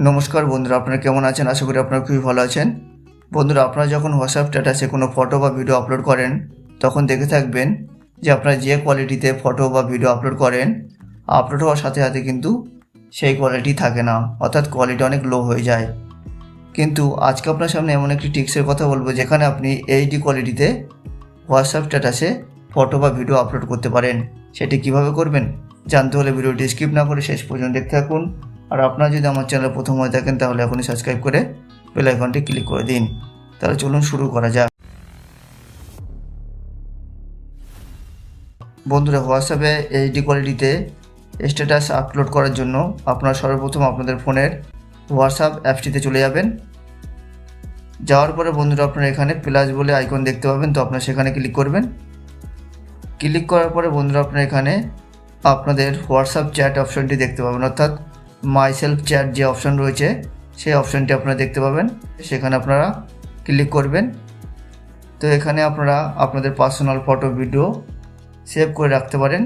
নমস্কার বন্ধুরা, আপনারা কেমন আছেন? আশা করি আপনারা খুবই ভালো আছেন। বন্ধুরা, আপনারা যখন হোয়াটসঅ্যাপ স্ট্যাটাসে কোনো ফটো বা ভিডিও আপলোড করেন, তখন দেখে থাকবেন যে আপনারা যে কোয়ালিটিতে ফটো বা ভিডিও আপলোড করেন আপলোড হওয়ার সাথে সাথে কিন্তু সেই কোয়ালিটি থাকে না, অর্থাৎ কোয়ালিটি অনেক লো হয়ে যায়। কিন্তু আজকে আপনার সামনে এমন একটি টিক্সের কথা বলব, যেখানে আপনি এইচডি কোয়ালিটিতে হোয়াটসঅ্যাপ স্ট্যাটাসে ফটো বা ভিডিও আপলোড করতে পারেন। সেটি কীভাবে করবেন, জানতে হলে ভিডিওটি স্কিপ না করে শেষ পর্যন্ত দেখতে থাকুন। আর আপনারা যদি আমার চ্যানেল প্রথম হয়ে থাকেন, তাহলে এখনই সাবস্ক্রাইব করে বেল আইকনটি ক্লিক করে দিন। তাহলে চলুন শুরু করা যাক। বন্ধুরা হোয়াটসঅ্যাপে এইচডি কোয়ালিটিতে স্ট্যাটাস আপলোড করার জন্য আপনারা সর্বপ্রথম আপনাদের ফোনের হোয়াটসঅ্যাপ অ্যাপসটিতে চলে যাবেন। যাওয়ার পরে বন্ধুরা, আপনারা এখানে প্লাস বলে আইকন দেখতে পাবেন, তো আপনারা সেখানে ক্লিক করবেন। ক্লিক করার পরে বন্ধুরা, আপনারা এখানে আপনাদের হোয়াটসঅ্যাপ চ্যাট অপশনটি দেখতে পাবেন, অর্থাৎ মাই সেলফ চ্যাট যে অপশন রয়েছে, সেই অপশনটি আপনারা দেখতে পাবেন। সেখানে আপনারা ক্লিক করবেন। তো এখানে আপনারা আপনাদের পার্সোনাল ফটো ভিডিও সেভ করে রাখতে পারেন।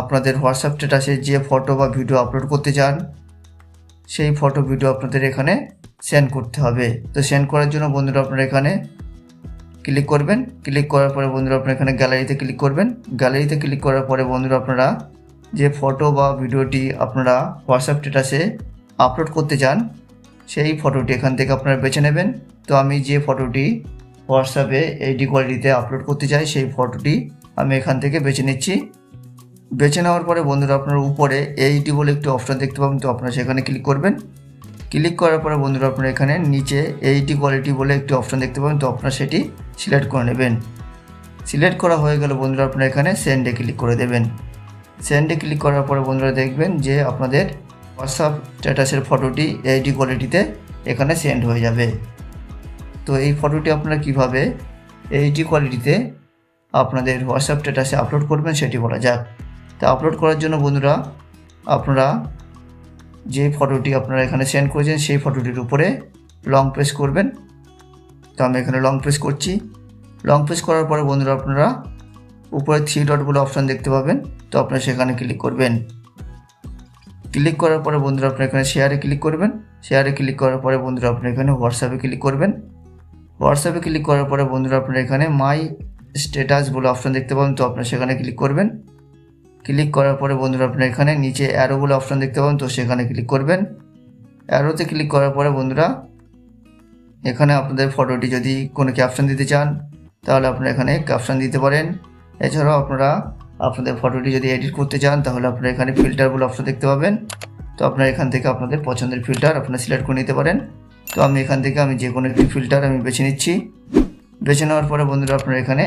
আপনাদের হোয়াটসঅ্যাপ স্ট্যাটাসে যে ফটো বা ভিডিও আপলোড করতে চান, সেই ফটো ভিডিও আপনাদের এখানে সেন্ড করতে হবে। তো সেন্ড করার জন্য বন্ধুরা আপনারা এখানে ক্লিক করবেন। ক্লিক করার পরে বন্ধুরা আপনারা এখানে গ্যালারিতে ক্লিক করবেন। গ্যালারিতে ক্লিক করার পরে বন্ধুরা আপনারা যে ফটো বা ভিডিওটি আপনারা হোয়াটসঅ্যাপ স্ট্যাটাসে আপলোড করতে চান, সেই ফটোটি এখান থেকে আপনারা বেছে নেবেন। তো আমি যে ফটোটি হোয়াটসঅ্যাপে এইটি কোয়ালিটিতে আপলোড করতে চাই, সেই ফটোটি আমি এখান থেকে বেছে নিচ্ছি। বেছে নেওয়ার পরে বন্ধুরা, আপনার উপরে এইটি বলে একটি অপশন দেখতে পাবেন, তো আপনারা সেখানে ক্লিক করবেন। ক্লিক করার পরে বন্ধুরা, আপনারা এখানে নিচে এইটি কোয়ালিটি বলে একটি অপশন দেখতে পাবেন, তো আপনারা সেটি সিলেক্ট করে নেবেন। সিলেক্ট করা হয়ে গেলে বন্ধুরা, আপনারা এখানে সেন্ডে ক্লিক করে দেবেন। সেন্ডে ক্লিক করার পরে বন্ধুরা দেখবেন যে আপনাদের হোয়াটসঅ্যাপ স্ট্যাটাসের ফটোটি এইচডি কোয়ালিটিতে এখানে সেন্ড হয়ে যাবে। তো এই ফটোটি আপনারা কীভাবে এইটি কোয়ালিটিতে আপনাদের হোয়াটসঅ্যাপ স্ট্যাটাসে আপলোড করবেন সেটি বলা যাক। তা আপলোড করার জন্য বন্ধুরা আপনারা যে ফটোটি আপনারা এখানে সেন্ড করেছেন সেই ফটোটির উপরে লং প্রেস করবেন। তো আমি এখানে লং প্রেস করছি। লং প্রেস করার পরে বন্ধুরা আপনারা উপরে থ্রি ডট বলে অপশান দেখতে পাবেন। তো আপনারা সেখানে ক্লিক করবেন। ক্লিক করার পরে বন্ধুরা আপনার এখানে শেয়ারে ক্লিক করবেন। শেয়ারে ক্লিক করার পরে বন্ধুরা আপনার এখানে হোয়াটসঅ্যাপে ক্লিক করবেন। হোয়াটসঅ্যাপে ক্লিক করার পরে বন্ধুরা আপনার এখানে মাই স্ট্যাটাস বলে অপশান দেখতে পাবেন। তো আপনারা সেখানে ক্লিক করবেন। ক্লিক করার পরে বন্ধুরা আপনার এখানে নিচে অ্যারো বলে অপশান দেখতে পাবেন। তো সেখানে ক্লিক করবেন। অ্যারোতে ক্লিক করার পরে বন্ধুরা এখানে আপনাদের ফটোটি যদি কোনো ক্যাপশন দিতে চান, তাহলে আপনারা এখানে ক্যাপশন দিতে পারেন। এছাড়াও আপনারা আপনাদের ফটোটি যদি এডিট করতে চান, তাহলে আপনারা এখানে ফিল্টার বলে অপশন দেখতে পাবেন। তো আপনারা এখান থেকে আপনাদের পছন্দের ফিল্টার আপনারা সিলেক্ট করে নিতে পারেন। তো আমি এখান থেকে আমি যে কোনো একটি ফিল্টার আমি বেছে নিচ্ছি। বেছে নেওয়ার পরে বন্ধুরা আপনারা এখানে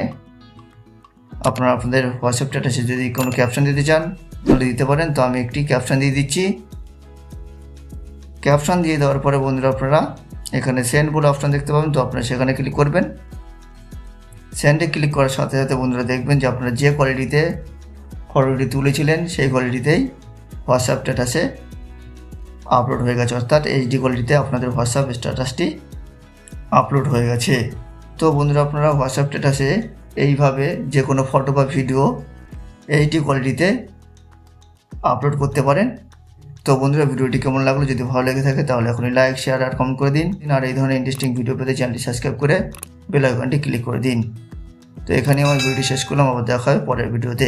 আপনারা আপনাদের হোয়াটসঅ্যাপ স্ট্যাটাসে যদি কোনো ক্যাপশন দিতে চান, তাহলে দিতে পারেন। তো আমি একটি ক্যাপশন দিয়ে দিচ্ছি। ক্যাপশন দিয়ে দেওয়ার পরে বন্ধুরা আপনারা এখানে সেন্ড বলে অপশন দেখতে পাবেন। তো আপনারা সেখানে ক্লিক করবেন। সেন্ডে ক্লিক করার সাথে সাথে বন্ধুরা দেখবেন যে আপনারা যে কোয়ালিটিতে ফটোটি তুলেছিলেন, সেই কোয়ালিটিতেই হোয়াটসঅ্যাপ স্ট্যাটাসে আপলোড হয়ে গেছে। অর্থাৎ এইচডি কোয়ালিটিতে আপনাদের হোয়াটসঅ্যাপ স্ট্যাটাসটি আপলোড হয়ে গেছে। তো বন্ধুরা আপনারা হোয়াটসঅ্যাপ স্ট্যাটাসে এইভাবে যে কোনো ফটো বা ভিডিও এইচডি কোয়ালিটিতে আপলোড করতে পারেন। তো বন্ধুরা ভিডিওটি কেমন লাগল? যদি ভালো লেগে থাকে তাহলে এখনই লাইক শেয়ার আর কমেন্ট করে দিন। আর এই ধরনের ইন্টারেস্টিং ভিডিও পেতে চ্যানেলটি সাবস্ক্রাইব করে বেল আইকনটি ক্লিক করে দিন। তো এখানে আমার ভিডিও শেষ করলাম। আবার দেখা হয় পরের ভিডিওতে